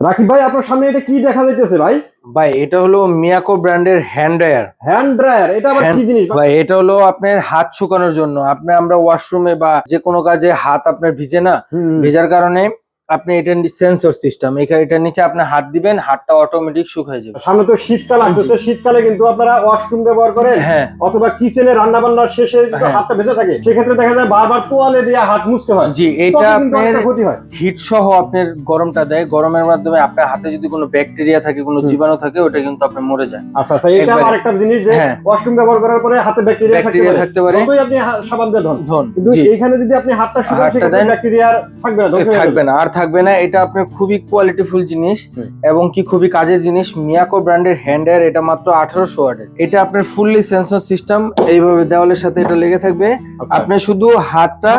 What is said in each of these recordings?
রাকিব ভাই আপনার সামনে এটা কি দেখা যাইতেছে ভাই? ভাই এটা হলো মিয়াকো ব্র্যান্ডের হ্যান্ড ড্রায়ার। হ্যান্ড ড্রায়ার এটা আবার কি জিনিস ভাই? এটা হলো আপনার হাত শুকানোর জন্য। আপনি আমরা ওয়াশরুমে বা যে কোনো কাজে হাত আপনার ভিজে না ভেজার কারণে আপনি এটা সেন্সর সিস্টেম এখানে এটা নিচে আপনি হাত দিবেন হাতটা অটোমেটিক শুকিয়ে যাবে। সামনে তো শীতকাল আসতেছে শীতকালে কিন্তু আপনারা ওয়াশরুম ব্যবহার করেন হ্যাঁ। অথবা কিচেনে রান্না বান্নার শেষে কিন্তু হ্যাঁ। হাতটা ভেসে থাকে সেক্ষেত্রে দেখা যায় বারবার তোয়ালে দিয়ে হাত মুছতে হয়। জি এটা আপনার ক্ষতি হয়। হিট সহ আপনার গরমটা দেয় গরমের মাধ্যমে আপনার হাতে যদি কোনো ব্যাকটেরিয়া থাকে কোনো জীবাণু থাকে ওটা কিন্তু আপনার মরে যায়। আচ্ছা আচ্ছা এটা একবারে। আরেকটা জিনিস যে হ্যাঁ। ওয়াশরুম ব্যবহার করার পরে হাতে ব্যাকটেরিয়া থাকতে পারে। যতই আপনি সাবান দিয়ে ধন কিন্তু জি। এইখানে যদি আপনি হাতটা হাতটা ব্যাকটেরিয়া থাকবে না থাকবে না আর থাকবে না এটা আপনার খুবই কোয়ালিটিফুল জিনিস এবং কি খুবই কাজের জিনিস। মিয়াকো ব্র্যান্ডের হ্যান্ড এয়ার এটা মাত্র আঠারোশো ওয়াটের। এটা আপনার ফুললি সেন্সর সিস্টেম এইভাবে দেওয়ালের সাথে এটা লেগে থাকবে। আচ্ছা। আপনি শুধু হাতটা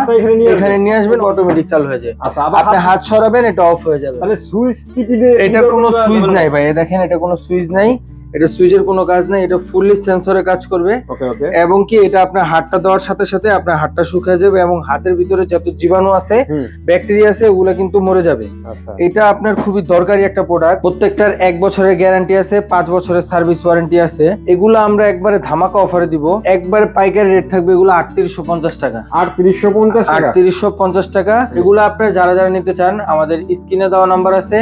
এখানে নিয়ে আসবেন। অটোমেটিক চালু হয়ে যায়। আচ্ছা আপনি হাত- সরাবেন এটা অফ হয়ে যাবে। সুইচ এটা কোনো কোনো সুইচ নাই ভাই দেখেন এটা কোনো সুইচ নাই। এটা সুইচের কোনো কাজ নাই এটা ফুললি সেন্সরে কাজ করবে। এবং কি এটা আপনার হাতটা দেওয়ার সাথে সাথে আপনার হাতটা শুকিয়ে যাবে এবং হাতের ভিতরে যত জীবাণু আছে ব্যাকটেরিয়া আছে ওগুলো কিন্তু মরে যাবে। আচ্ছা। এটা আপনার খুবই দরকারি একটা প্রোডাক্ট প্রত্যেকটার এক বছরের গ্যারান্টি আছে পাঁচ বছরের সার্ভিস ওয়ারেন্টি আছে। এগুলো আমরা একবারে ধামাকা অফারে দিব। একবারে পাইকারি রেট থাকবে এগুলো আটত্রিশশো পঞ্চাশ টাকা। আটত্রিশশো পঞ্চাশ আটত্রিশশো পঞ্চাশ টাকা। এগুলো আপনার যারা যারা নিতে চান আমাদের স্ক্রিনে দেওয়া নাম্বার আছে।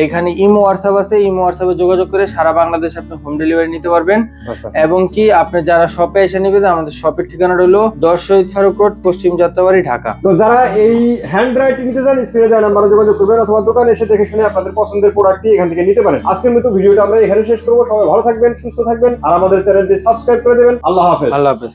এইখানে ইমো হোয়াটসঅ্যাপ আছে। ইমো হোয়াটসঅ্যাপে যোগাযোগ করে সারা বাংলাদেশ আপনি হোম ডেলিভারি নিতে পারবেন। আচ্ছা। এবং কি আপনি যারা শপে এসে নেবেন আমাদের শপের ঠিকানা হলো দশ শহীদ ফারুক রোড পশ্চিম যাত্রাবাড়ি ঢাকা। তো যারা এই হ্যান্ড রাইটিং নিতে চান স্ক্রিনে দেওয়া নাম্বারে যোগাযোগ করবেন অথবা দোকানে এসে দেখে শুনে আপনাদের পছন্দের প্রোডাক্টটি এখান থেকে নিতে পারেন। আজকের মতো ভিডিওটা আমরা এখানে শেষ করব। সবাই ভালো থাকবেন সুস্থ থাকবেন আর আমাদের চ্যানেলটি সাবস্ক্রাইব করে দেবেন। আল্লাহ হাফেজ। আল্লাহ হাফেজ।